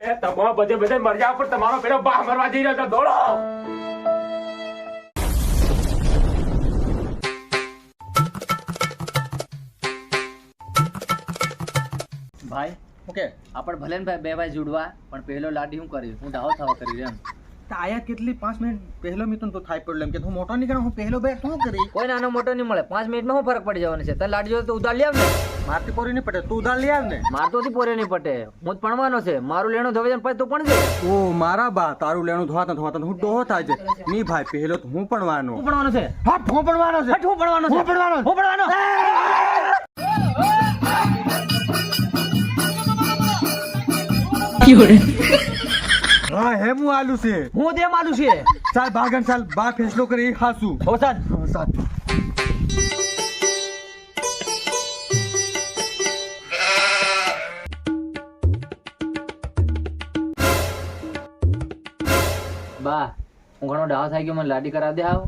એ, તમારા બધે બધે મરી જાવ તમારો પેલો બા મરવા જઈ રહ્યો દોડો! ભાઈ, ઓકે, આપણે ભલે ને ભાઈ બે ભાઈ જોડવા, પણ પેલો લાડી હું કરી હું ઢાવો થવા કરી એમ. આયા કેટલી? પાંચ મિનિટ પહેલો મિત્રો તો થાય પ્રોબ્લેમ એમ કે હું મોટો નીકળ્યો હું પહેલો બે શું કરી? કોઈ નાનો મોટો નહીં મળે. પાંચ મિનિટમાં શું ફરક પડી જવાનો છે? તને લાડી જોતો ઉધાર લે આવ ને મારતી પોરી નહીં પડે તું ઉધાર લઈ આવ ને મારતોથી પોરી પોરે નહીં પટે. હું જ ભણવાનો છે. મારું લેણું ધોવે પછી તું પણ છે ઓ મારા બા તારું લેણું ધોવાતા ધોવાતા હું ડોહો થાય છે. ની ભાઈ પહેલો તો હું પણ હું ભણવાનો છે? હટ હું પણ છે. હટ, હું ભણવાનો છે. હું ભણવાનો. હું ભણવાનો. હા હેમું આલુ છે. હું દે આલુ છે? ચાલ ભાગન ચાલ બા ફેસલો કરી હાસુ હો સાદ સાત બા હું ઘણો ડાવ થઈ ગયો મને લાડી કરા દે આવ.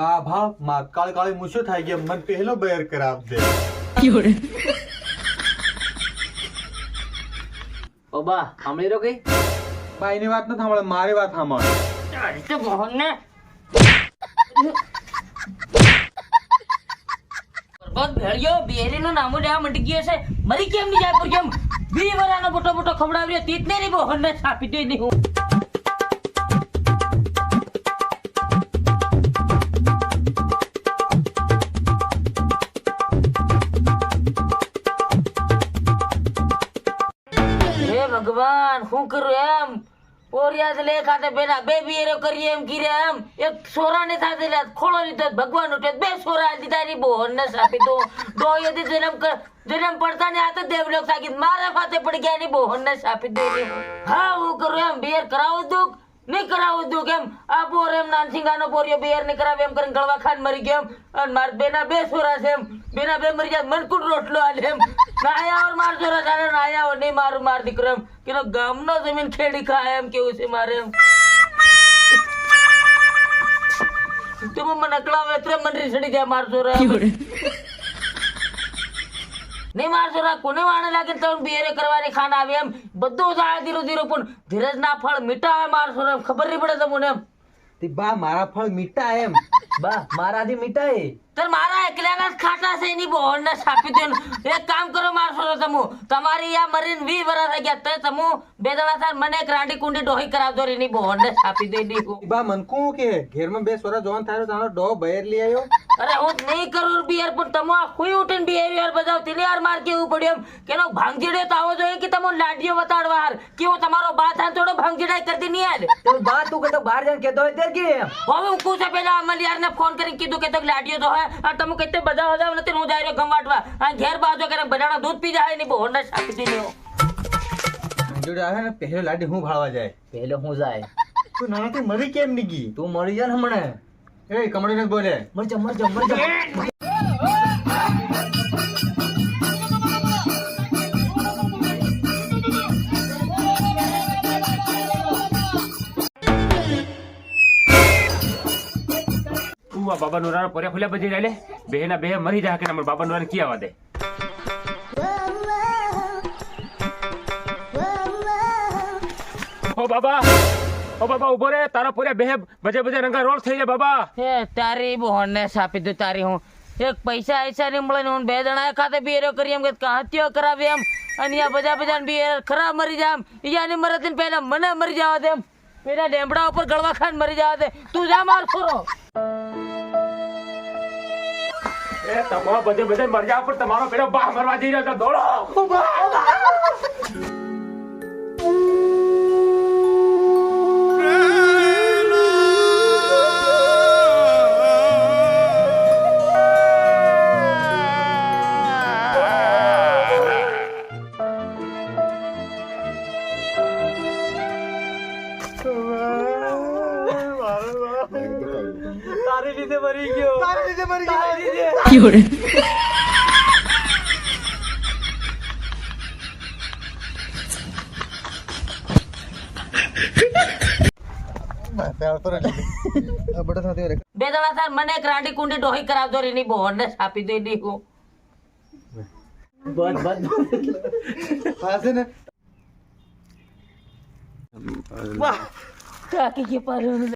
બા ભાવમાં કાળ કાળી મૂછો થાય ગયા મન પહેલો બેર કરાવ દે. બા સાંભળી રહ્યો કઈ? બા એની વાત ન સાંભળે મારી વાત સાંભળ બસ ભેળ્યો બેરીનો નામો લેવા મટી ગયો છે. મરી કેમ નહીં જાય કેમ? વી વરાનો મોટો મોટો ખવડાવ્યો તીત નહીં મોહન ને છાપી દે ની ભગવાન શું કરું એમ? ઓરિયાદ લે ખાતે પેલા બે બિયરો કરીએ એમ કીરે એમ? એક સોરા ને સાથે લે, ખોળો લીધો ભગવાન ઉઠે બે સોરા દીધા રી બોહન ને સાપી તો. ડોય દી જન્મ કર જન્મ પડતા ને આ તો દેવલોક સાકી મારા ફાતે પડી ગયા ની બોહન ને સાપી દે હા, હું કરું એમ, બિયર કરાવું દુખ. નહીં કરાવું દુખ એમ આ બોર એમ નાનસિંગાનો બોરિયો બિયર નહીં કરાવે એમ કરીને ગળવા ખાન મરી ગયો એમ. અને માર બેના બે સોરા છે એમ. બેના બે મરી જાય મનકુટ રોટલો આલે એમ? નાયા ઓર માર સોરા ચાલે નાયા ઓર નહીં મારું, માર દીકરો એમ. કે ગામનો જમીન ખેડી ખાય એમ કેવું છે મારે એમ. તું મને અકળાવે એટલે સડી જાય માર એમ. નહીં માર સોરા કોને વાણે લાગે તો બિયરે કરવાની ખાન આવે એમ? બધું થાય ધીરે ધીરે પણ ધીરજ ના ફળ મીઠા આવે માર સોરા ખબર નહીં પડે તમને એમ? તે બા મારા ફળ મીઠા એમ. બા મારાથી મીઠાઈ તર મારા એકલાના જ ખાટા છે એની બોહણ ને છાપી દે એક કામ કરો મારશો તમુ. તમારી આ મરીન વી વરા થઈ ગયા તે તમુ બે જણા સાર મને એક રાંડી કુંડી ડોહી કરાવજો રે એની બોહણ ને છાપી દે. બા મન કું કે? ઘેરમાં બે સોરા જોવાન થાય તારો ડો બહેર લઈ આવ્યો. અરે હું નહીં કરું બિયર પણ તમે આ ખુઈ ઉઠીને બિહેવિયર બજાવ તેને યાર માર કેવું પડ્યું એમ? કેનો ભાંગજીડે તો આવો જોઈએ કે તમે લાડીઓ બતાડવા હાર? કેવો તમારો બાત થાય થોડો ભાંગજીડાઈ કરતી નહીં યાર તો બાત તું કહેતો બહાર જઈને કહેતો હોય કે એમ? હવે હું પૂછે પેલા અમલ ને ફોન કરીને કીધું કે તો લાડીઓ તો હોય. આ તમે કહેતે બધા બધા નથી હું જાય રહ્યો ગમવાટવા આ ઘેર બાજો કરે બજાણા દૂધ પી જાય ની બોહણ ને છાપી દે જોડે આવે ને પહેલો લાડી હું ભાળવા જાય? પહેલો હું જાય? તું નાનાથી મરી કેમ નીકી તું મરી જા ને હમણે. એ કમળી ને બોલે. મરજા મરજા મરજા તું આ બાબા નુરાનો પર્યા ખુલ્યા પછી લે બે ના બે મરી જાય કે ના બાબા નુરાને કિયા વાદે? ઓ બાબા! ઓ બાબા ઊભો રે તારા પોરે બે બજે બજે રંગા રોલ થઈ જાય બાબા. એ તારી બોહણ ને છાપી દઉં તારી હું. એક પૈસા ऐसा નહીં મળે ને હું બે જણા ખાતે બિહેરો કરી એમ કે હત્યો કરાવી એમ અને આ બધા બધા બિહેર ખરાબ મરી જાય ઈયા ઈયાની મરે ને પહેલા મને મરી જવા દે એમ. પેલા ડેમડા ઉપર ગળવા ખાન મરી જવા દે. તું જા માર છોરો એ તમારા બધે બધે મરી જાવ પણ તમારો પેલો બા મરવા જઈ રહ્યો દોડો. તારી લીધે મરી ગયો. તારી લીધે મરી ગયો. તારી લીધે. બે જણા સર મને એક રાંડી કુંડી ડોહી કરાવજો રે એની બોહણ ને છાપી દે દી હું. બસ બસ પાસે ને કાકી કે પાડ્યો